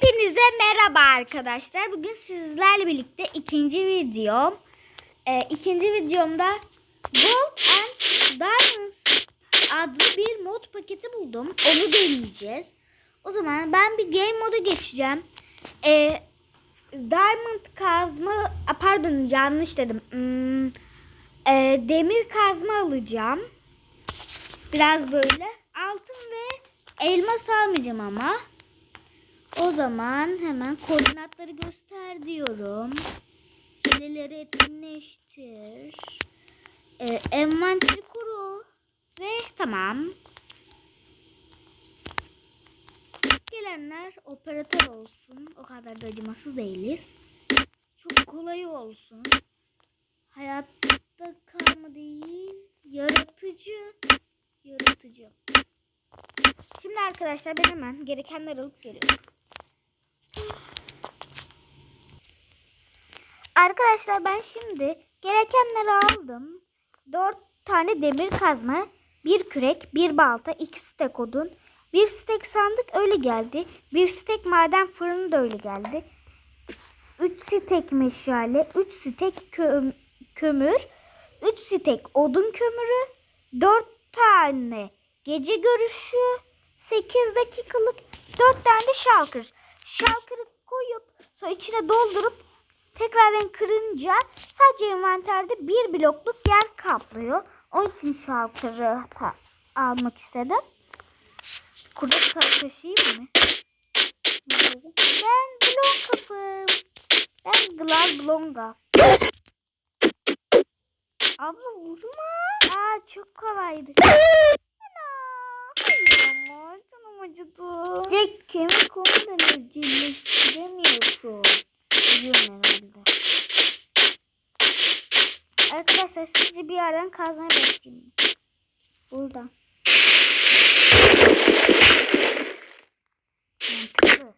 Hepinize merhaba arkadaşlar. Bugün sizlerle birlikte ikinci videom. Ee, ikinci videomda Gold and Diamonds adlı bir mod paketi buldum. Onu deneyeceğiz. O zaman ben bir game moda geçeceğim. Ee, Diamond kazma, pardon yanlış dedim. Hmm, ee, demir kazma alacağım. Biraz böyle altın ve elmas almayacağım ama. O zaman hemen koordinatları göster diyorum. Hileleri etkinleştir. Ee, envanteri koru. Ve tamam. Gelenler operatör olsun. O kadar da acımasız değiliz. Çok kolay olsun. Hayatta kalma değil. Yaratıcı. Yaratıcı. Şimdi arkadaşlar ben hemen gerekenleri alıp geliyorum. Arkadaşlar ben şimdi gerekenleri aldım. 4 tane demir kazma, bir kürek, bir balta, 2 stek odun, bir stek sandık öyle geldi. Bir stek maden fırını da öyle geldi. 3 stek meşale, 3 stek kö- kömür, 3 stek odun kömürü, 4 tane gece görüşü, 8 dakikalık 4 tane şalkır. Şalkırı koyup sonra içine doldurup tekrardan kırınca sadece envanterde bir blokluk yer kaplıyor. Onun için şalkırı ta- almak istedim. Kurda taşıyayım mı? Ben blon kafım. Ben Glad Blonga. Abla vurma. Aa çok kolaydı. Canım acıdı. Kemik konudan evcilleştiremiyorsun. Biliyorum herhalde. Arkadaşlar sizce bir yerden kazmaya başlayayım. Buradan. Mantıklı.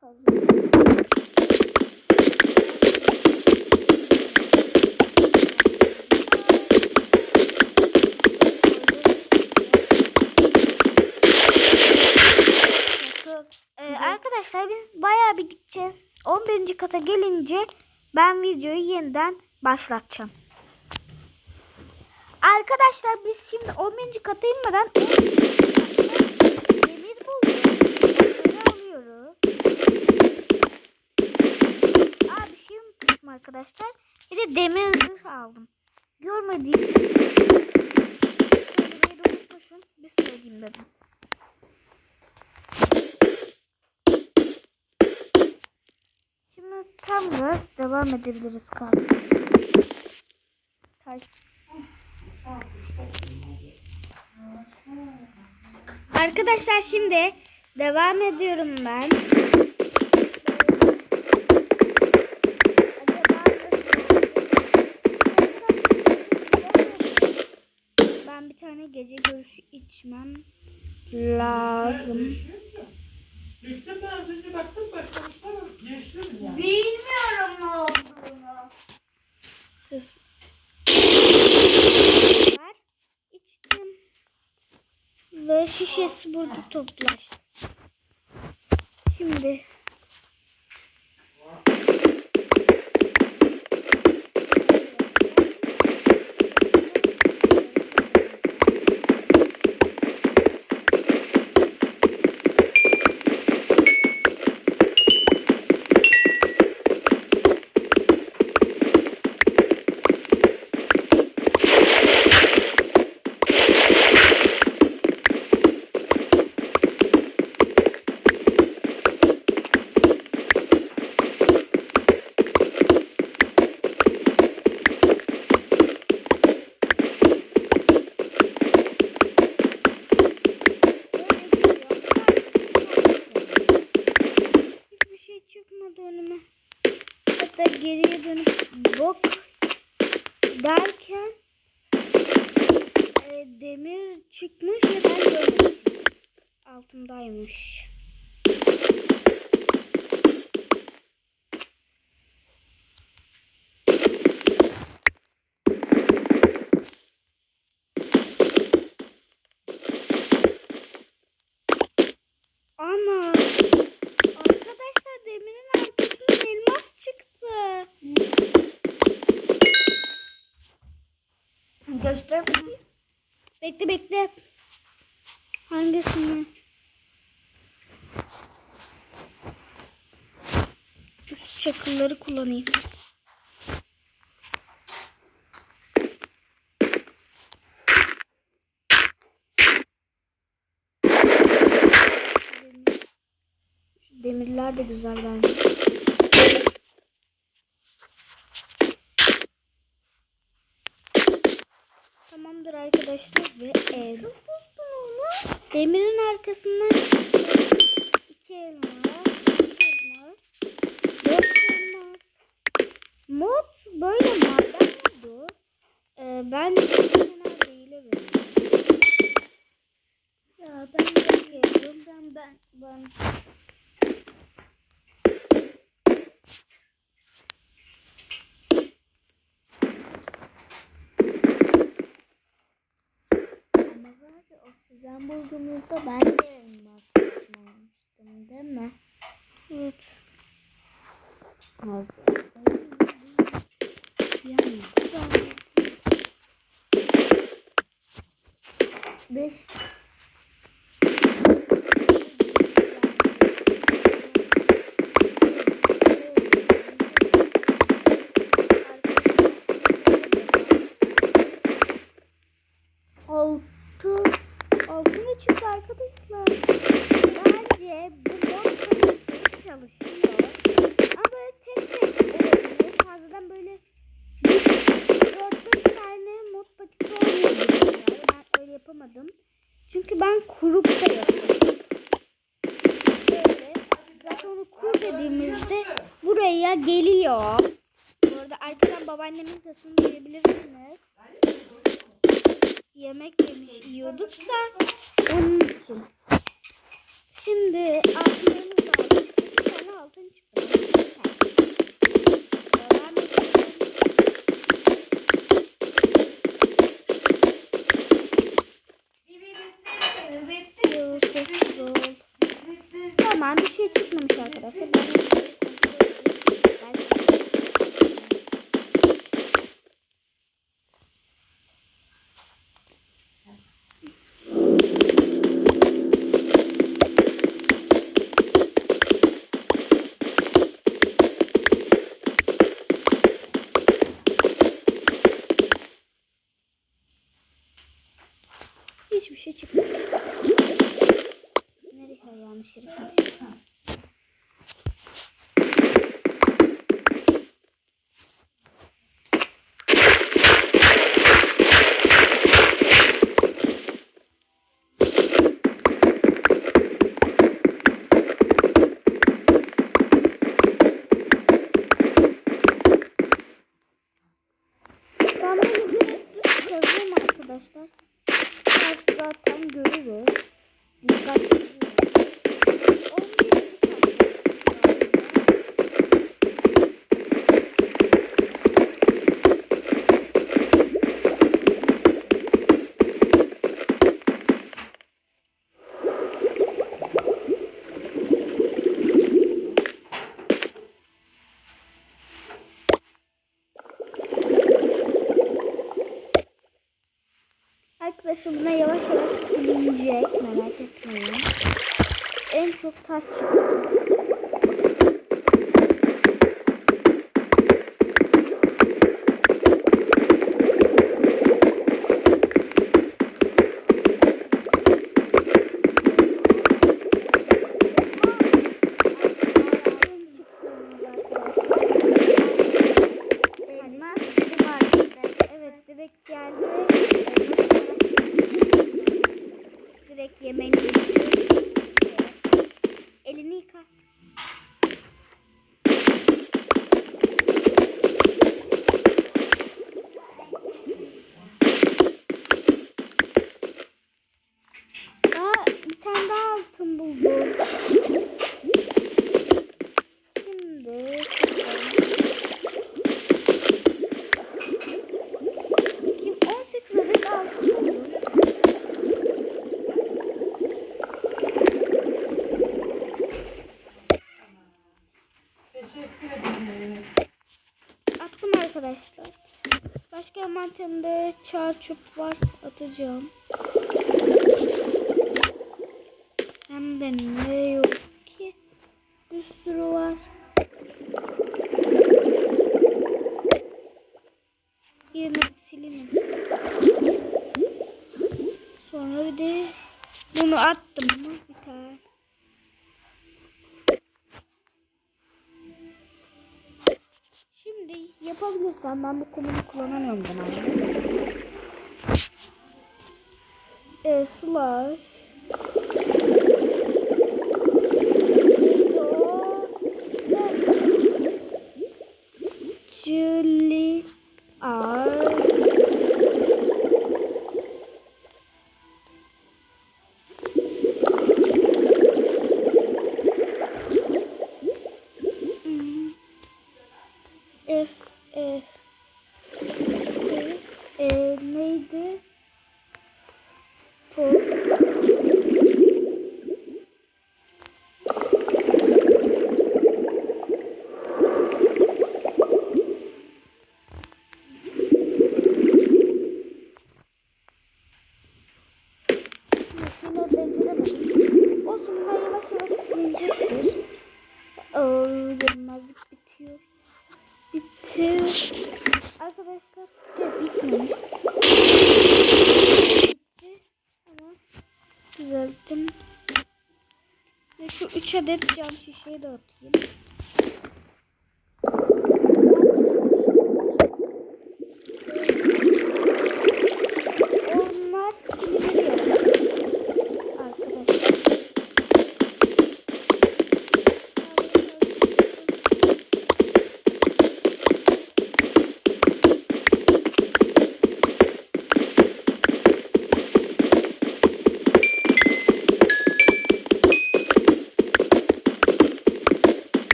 Kazma. Ee, arkadaşlar biz bayağı bir gideceğiz. 11. kata gelince ben videoyu yeniden başlatacağım. Arkadaşlar biz şimdi 11. kata inmeden demir. Onları alıyoruz. Aa bir şey arkadaşlar. Bir de demir zırh aldım. Görmediğim. Bir söyleyeyim dedim. Gaz devam edebiliriz. Taş. Arkadaşlar şimdi devam ediyorum ben. Ben bir tane gece görüşü içmem lazım. İşte ben az önce baktım başlamışlar geçtim ya. Olduğunu. Ses. Var. İçtim. Ve şişesi burada toplaştı. Şimdi geriye dönüp bok derken e, demir çıkmış ve ben görmemişim. Altındaymış. Bekle bekle. Hangisini? Üst çakılları kullanayım. Demirler de güzel bence. bulduğumuzda ben de elmas. bu arada. Arkadan babaannemin sesini duyabilirsiniz. Yemek yemiş yiyorduk da onun için. Şimdi altınlarımız var. Bir tane altın çıkıyor. Tamam bir şey çıkmamış arkadaşlar. Şöyle. arkadaşlar. Çıkarsa zaten görürüz. Dikkatli ve su buna yavaş yavaş silinecek merak etmeyin. En çok taş çıktı. Çöp var atacağım. Hem de ne yok ki bir sürü var. Yerine silinin. Sonra bir de bunu attım mı biter. Şimdi yapabilirsem ben bu komutu E, slash? Julie R Hmm. F F görünmezlik bitiyor. Bitti. Arkadaşlar ya bitmemiş. Bitti ama düzelttim. Ve şu 3 adet cam şişeyi de atayım.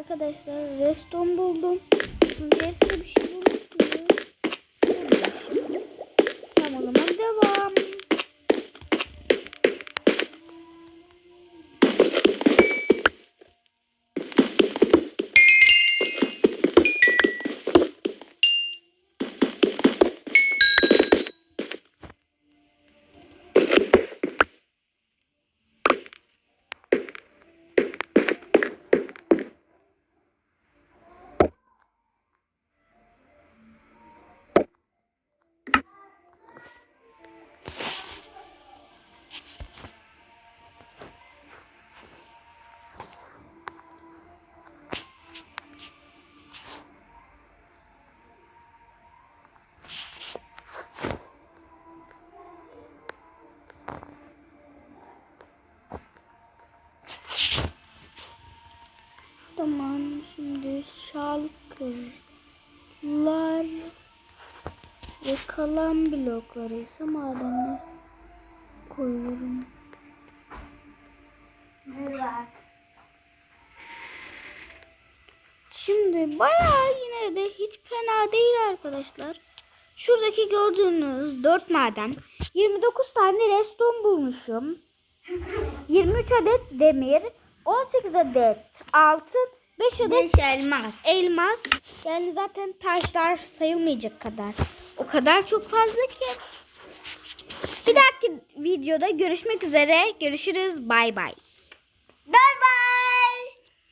Arkadaşlar reston buldum. Şunun içerisinde bir şey bulmuş Tamam şimdi şalkırlar ve kalan blokları ise madene koyuyorum. Şimdi bayağı yine de hiç fena değil arkadaşlar. Şuradaki gördüğünüz 4 maden 29 tane reston bulmuşum. 23 adet demir, 18 adet altın, 5 adet elmas. elmas. Yani zaten taşlar sayılmayacak kadar. O kadar çok fazla ki. Bir dahaki videoda görüşmek üzere. Görüşürüz. Bay bay. Bye bye.